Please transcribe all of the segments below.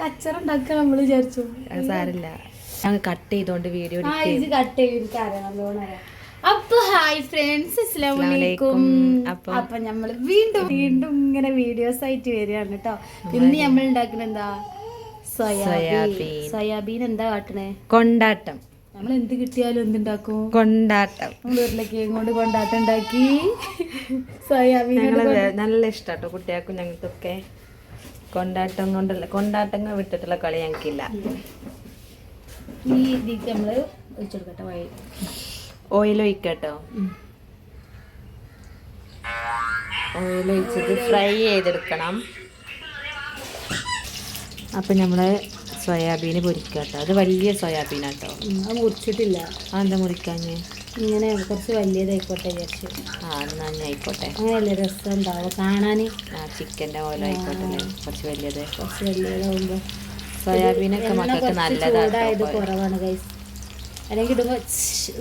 കച്ചറ ഉണ്ടാക്കുക നമ്മൾ വിചാരിച്ചു. അത് സാരില്ല ഞങ്ങൾ കട്ട് ചെയ്തോണ്ട് വീഡിയോ കട്ട് അറിയാം അപ്പൊ ഹായ് ഫ്രണ്ട്സ് അസ്സലാമലൈക്കും. അപ്പം- നമ്മൾ വീണ്ടും വീണ്ടും ഇങ്ങനെ വീഡിയോസ് ആയിട്ട് വരികയാണ് കേട്ടോ ഇന്ന് നമ്മൾ ഉണ്ടാക്കണ എന്താ? സോയാബീൻ. സോയാബീൻ. എന്താ കാട്ടണേ? കൊണ്ടാട്ടം. നമ്മൾ എന്ത് കിട്ടിയാലും എന്തുണ്ടാക്കും കൊണ്ടാട്ടം. നമ്മൾ ഉരുളക്കിഴങ്ങ് കൊണ്ട് കൊണ്ടാട്ടം ഉണ്ടാക്കി. സോയാബീൻ നല്ല ഇഷ്ടാട്ടോ കുട്ടികൾക്കും ഞങ്ങൾക്കൊക്കെ. കൊണ്ടാട്ടം കൊണ്ടല്ല കൊണ്ടാട്ടങ്ങൾ വിട്ടിട്ടുള്ള കളി ഞങ്ങൾക്കില്ല. ഈ ഇതിക്ക് നമ്മൾ ഒഴിച്ചെടുക്കട്ടെ വഴി. ഓയിൽ ഒഴിക്കട്ടോ. ഓയിൽ ഒഴിച്ചിട്ട് ഫ്രൈ ചെയ്തെടുക്കണം. അപ്പം നമ്മൾ സോയാബീന് പൊരിക്കട്ടോ. അത് വലിയ സോയാബീനാട്ടോ. മുറിച്ചിട്ടില്ല. അതെന്താ മുറിക്കാഞ്ഞ്? ഇങ്ങനെ കുറച്ച് വലിയതായിക്കോട്ടെ വിചാരിച്ചു. ആ എന്നാ ഞാൻ ആയിക്കോട്ടെ. അങ്ങനെയല്ലേ രസം ഉണ്ടാവുക കാണാൻ ആ ചിക്കന്റെ പോലെ ആയിക്കോട്ടെ കുറച്ച് വലിയത്. കുറച്ച് വലിയതാവുമ്പോൾ സോയാബീനൊക്കെ മക്കൾക്ക് നല്ലതായത് കുറവാണ് ഗൈസ് അല്ലെങ്കിൽ ഇടുമ്പോൾ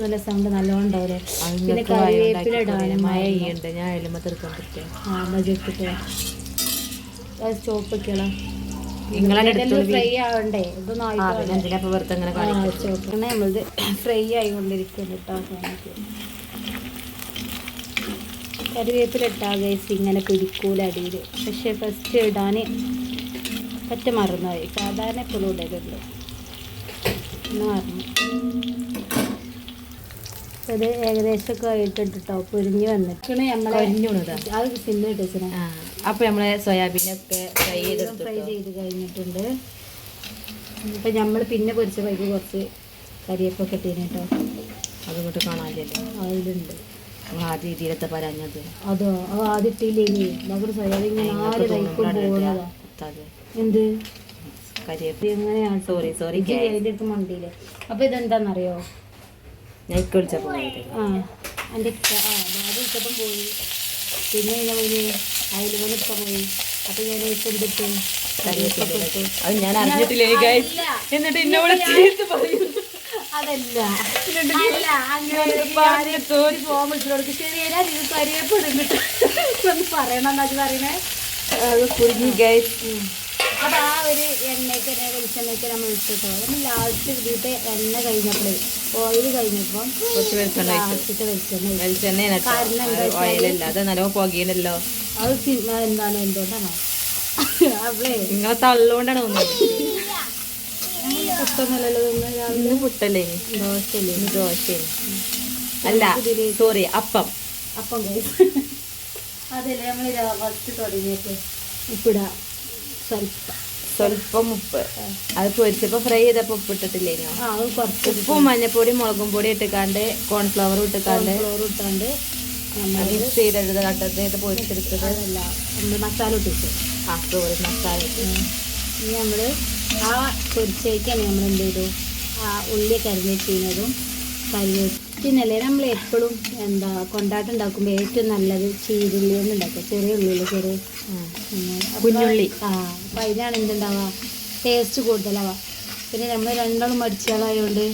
നല്ല സൗണ്ട് നല്ലോണം ഉണ്ടാവില്ലേ പിന്നെ കറിവേപ്പില ഇടാനും മഴ ചെയ്യുന്നുണ്ട് ഞാൻ എഴുമ്പോ തീർക്കാൻ പറ്റും ആ മതി ഇട്ടിട്ട് ഫ്രൈ ആവണ്ടേ? ഇതൊന്നും നമ്മളത് ഫ്രൈ ആയിക്കൊണ്ടിരിക്കുന്നു കേട്ടോ. കറിവേപ്പില ഇട്ടാ ഗൈസ് ഇങ്ങനെ പിടിക്കൂല അടിയിൽ. പക്ഷെ ഫസ്റ്റ് ഇടാൻ പറ്റ മറന്നുപോയി. സാധാരണ എപ്പോഴും ഇടലുള്ളൂ. മറന്നു. അത് ഏകദേശമൊക്കെ ആയിട്ടുണ്ട് കേട്ടോ പൊരിഞ്ഞ് വന്നിട്ട് നമ്മൾ കരിഞ്ഞുണതാ? അത് സിമ്മ ഇട്ടിച്ചിനെ അപ്പോൾ അപ്പൊ നമ്മളെ സോയാബീനൊക്കെ ഫ്രൈ ചെയ്ത് ഫ്രൈ ചെയ്ത് കഴിഞ്ഞിട്ടുണ്ട്. ഇപ്പൊ നമ്മൾ പിന്നെ പൊരിച്ച പൈക്ക് കുറച്ച് കരിയേപ്പൊക്കെ ഇട്ടീന് കേട്ടോ അതുകൊണ്ട് കാണാനില്ലല്ലോ? അതിലുണ്ട്. ആ രീതിയിലത്തെ പരഞ്ഞത്. അതോ അത് ആദ്യം ഇട്ടില്ലേ നമുക്ക് സോയാബീൻ ഇങ്ങനെ ആര് കഴിക്കും പോകുന്നതാ അത് എന്ത്? കരിയേപ്പ്. എങ്ങനെയാണ് സോറി സോറി ഇത് അതിന്റെ അടുത്ത് മണ്ടിയില്ലേ അപ്പോൾ ഇതെന്താണെന്നറിയോ ഞാൻ ഇക്ക് വിളിച്ചപ്പോ പോയത് ആ എന്റെ ആ ആദ്യം ഇട്ടപ്പം പോയി. പിന്നെ ഞാൻ പോയി. പോയി. എന്തിട്ട് അത് ഞാൻ അറിഞ്ഞിട്ടില്ലേ. അല്ല. എന്നിട്ട് എന്നോട് പറയുന്നു അതല്ല. അല്ല അങ്ങനെ വിളിച്ചോടക്ക്. ഒന്ന് പറയണം പറയണേ അത് കുരുങ്ങി ഗൈസ് അതാ ആ ഒരു എണ്ണയ്ക്ക് വെളിച്ചെണ്ണയ്ക്ക് നമ്മൾ ഇട്ടിട്ടോ നമ്മൾ ലാസ്റ്റ് ഇതിട്ട് എണ്ണ കഴിഞ്ഞപ്പോഴേ ഓയിൽ കഴിഞ്ഞപ്പോൾ കുറച്ച് വെളിച്ചെണ്ണ ലാസ്റ്റത്തെ വെളിച്ചെണ്ണ ഒഴിച്ചു. വെളിച്ചെണ്ണ കാരണം എന്താ ഓയിലല്ല അത് നല്ലോണം പുകയുണ്ടല്ലോ അത് സിനിമ എന്താണ്? എന്തുകൊണ്ടാണോ? അവളേ നിങ്ങളെ തള്ളുകൊണ്ടാണ് ഇന്ന് പുട്ടല്ലേ? ദോശയില്ലേ അല്ല സോറി അപ്പം. അപ്പം അതല്ലേ നമ്മൾ ഫസ്റ്റ് തുടങ്ങിയിട്ട് ഉപ്പിടാം. സ്വല്പം. സ്വല്പം ഉപ്പ്. അത് പൊരിച്ചപ്പോ ഫ്രൈ ചെയ്തപ്പോ ഉപ്പ് ഇട്ടിട്ടില്ലേനോ ഉപ്പും മഞ്ഞപ്പൊടി മുളകും പൊടി ഇട്ടിക്കാണ്ട് കോൺഫ്ലവർ ഇട്ടിക്കാണ്ട് ഇട്ടാണ്ട് നമ്മൾ മിക്സ് ചെയ്തെടുത്ത് കട്ടത്ത് ചെയ്ത് പൊരിച്ചെടുത്തത് മസാല ഇട്ടിട്ട് ആ സോറി മസാല നമ്മൾ ആ പൊരിച്ചേക്കാണ് നമ്മൾ എന്ത് ചെയ്തു ആ ഉള്ളി കരിഞ്ഞിട്ടുന്നതും കരിവേപ്പിനല്ലേ നമ്മൾ എപ്പോഴും എന്താ കൊണ്ടാട്ടം ഉണ്ടാക്കുമ്പോൾ ഏറ്റവും നല്ലത് ചീരുള്ളി കൊണ്ട് ഉണ്ടാക്കുക ചെറിയ ഉള്ളിയിൽ ചെറിയ. കുഞ്ഞുള്ളി. ആ അപ്പം അതിനാണ് എന്തുണ്ടാവുക ടേസ്റ്റ് കൂടുതലാവുക പിന്നെ നമ്മൾ രണ്ടാളും മടിച്ചാളായതുകൊണ്ട്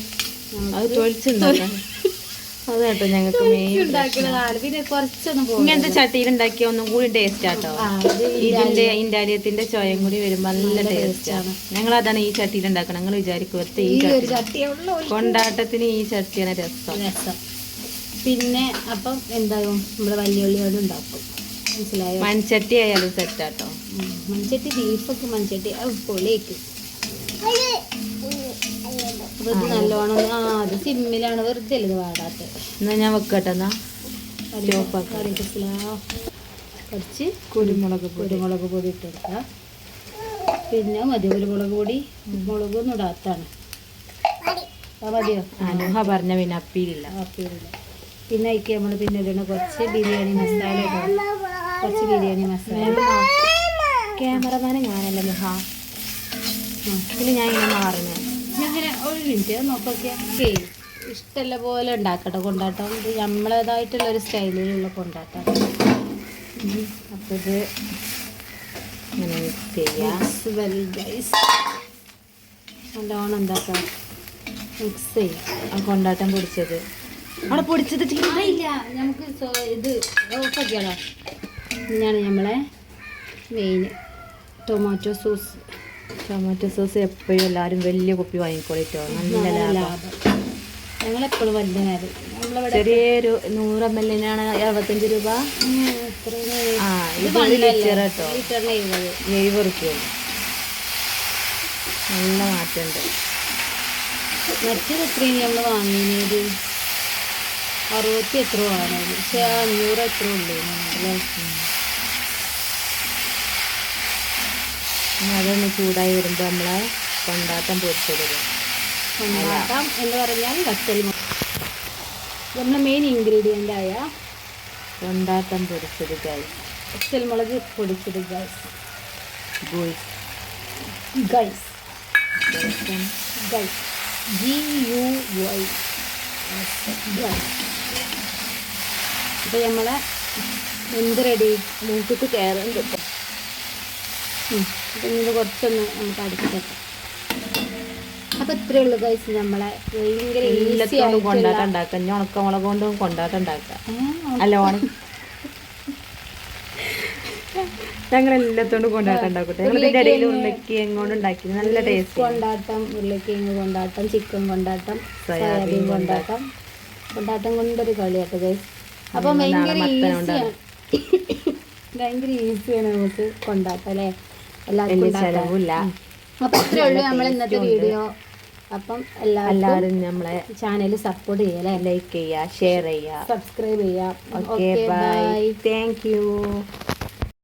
അത് തൊഴിച്ചുണ്ടാക്കാം അത് കേട്ടോ ഞങ്ങൾക്ക് പിന്നെ കുറച്ചൊന്നും പോകും ഇങ്ങനത്തെ ചട്ടിയിൽ ഉണ്ടാക്കിയ ഒന്നും കൂടി ടേസ്റ്റ് ആട്ടോ. ഇതിന്റെ ഇന്റാലിയത്തിന്റെ ചോയം കൂടി വരുമ്പോ നല്ല ടേസ്റ്റ് ആണ്. ഞങ്ങൾ അതാണ് ഈ ചട്ടിയിൽ ഉണ്ടാക്കണം ഞങ്ങൾ വിചാരിക്കും വെറുതെ ഈ ചട്ടി. കൊണ്ടാട്ടത്തിന് ഈ ചട്ടിയാണ് രസം. രസം. പിന്നെ അപ്പം എന്താകും? നമ്മൾ വല്യുള്ളിയോട് ഉണ്ടാക്കും. മനസ്സിലായോ? മൺചട്ടി ആയാലും സെറ്റ് ആട്ടോ. മൺചട്ടി ബീഫൊക്കെ മൺചട്ടി. പൊളിയേക്ക്. ഇത് നല്ലോണം ആ അത് സിമ്മിലാണ് വെറുതെ അല്ലേ വാടാത്ത. എന്നാ ഞാൻ വെക്കട്ടെ എന്നാ. കുറച്ച് കുരുമുളക് കുരുമുളക് പൊടി ഇട്ടെടുക്കുക പിന്നെ മതി കുരുമുളക് പൊടി മുളകൊന്നും ഇടാത്താണ്. മതിയോ? അനുഹ പറഞ്ഞ പിന്നെ അപ്പീലില്ല. അപ്പീലില്ല. പിന്നെ അതിക്ക് നമ്മൾ പിന്നെ ഇടണ കുറച്ച് ബിരിയാണി മസാല കുറച്ച് ബിരിയാണി മസാല. ക്യാമറമാനെ ഞാനല്ല മുഹ ഇതിൽ പിന്നെ ഞാൻ ഇങ്ങനെ മാറുന്നത് ഇങ്ങനെ ഒരു മിനിറ്റ് നോക്കൊക്കെ ഇഷ്ടമുള്ള പോലെ ഉണ്ടാക്കട്ടെ കൊണ്ടാട്ടം. ഇത് നമ്മളേതായിട്ടുള്ള ഒരു സ്റ്റൈലിലുള്ള കൊണ്ടാട്ടം. അപ്പോൾ ഇത് ഇങ്ങനെ മിക്സ് ചെയ്യാം. മിക്സ് വെൽ ഗൈസ് നല്ലോണം എന്താക്കാം മിക്സ് ചെയ്യാം. ആ കൊണ്ടാട്ടം പൊടിച്ചത്. അവിടെ പൊടിച്ചത് ഇല്ല. നമുക്ക് ഇത് ഓഫാക്കിയാലോ ഇതാണ് നമ്മളെ main tomato sauce tomato sauce എപ്പോഴും എല്ലാവരും വലിയ കുപ്പി വാങ്ങിക്കോളിട്ടോ നല്ല ലാഭം. ഞങ്ങളെപ്പോഴും വലിയ നേരം ചെറിയൊരു നൂറ് എം എല്ലിനാണ് അറുപത്തഞ്ച് രൂപ? ആ ഇത്? ലിറ്റർ കേട്ടോ എഴുപത്. റുപ്യ നല്ല മാറ്റമുണ്ട് മറ്റൊരു ഇത്രയും നമ്മൾ വാങ്ങിയത് അറുപത്തി എത്ര വാങ്ങുന്നത് പക്ഷെ അഞ്ഞൂറ് എത്ര ഉള്ളൂ അല്ലേ ഇനി അതൊന്ന് ചൂടായി വരുമ്പോൾ നമ്മൾ കൊണ്ടാട്ടം പൊരിച്ചെടുക്കും. കൊണ്ടാട്ടം എന്ന് പറഞ്ഞാൽ വറ്റൽ നമ്മുടെ മെയിൻ ഇൻഗ്രീഡിയന്റ് ആയ കൊണ്ടാട്ടം പൊരിച്ചത് ഗൈസ് വറ്റൽ മുളക് പൊടിച്ചത് guys guys guys. Guys. G U Y guys. അപ്പോൾ നമ്മളെ എന്ത് റെഡി മൂക്കിട്ട് കയറുന്നുണ്ട് ഇപ്പൊ. അപ്പം ഇത് കുറച്ചൊന്ന് നമുക്ക് അടിച്ചിട്ടേക്കാം അപ്പം ഇത്രയേ ഉള്ളൂ ഗൈസ് നമ്മളെ ഭയങ്കര ഈസി കൊണ്ടാട്ടം ഇനി ഉണക്കമുളക് കൊണ്ടും കൊണ്ടാട്ടം അല്ല ഞങ്ങൾ എല്ലാത്തോണ്ടും കൊണ്ടാട്ടം ഉണ്ടാക്കട്ടെ ഇടയിൽ എങ്ങോട്ട് ഉണ്ടാക്കി. നല്ല ടേസ്റ്റ് കൊണ്ടാട്ടം ഉരുളക്കിഴങ്ങ് കൊണ്ടാട്ടം ചിക്കൻ കൊണ്ടാട്ടം സോയാബീൻ സോയാബീൻ കൊണ്ടാട്ടം. കൊണ്ടാട്ടം. കൊണ്ടൊരു കളിയാട്ടോ ഗൈസ് അപ്പം ഭയങ്കര ഈസിയാണ് ഭയങ്കര ഈസിയാണ് നമുക്ക് കൊണ്ടാട്ടം അല്ലേ? എല്ലാവർക്കും. ചെലവില്ല അപ്പം ഉള്ളൂ നമ്മൾ ഇന്നത്തെ വീഡിയോ അപ്പം എല്ലാവരും നമ്മളെ ചാനൽ സപ്പോർട്ട് ചെയ്യല്ലേ? ലൈക്ക് ചെയ്യുക ഷെയർ ചെയ്യുക. സബ്സ്ക്രൈബ് ചെയ്യുക. Okay bye thank you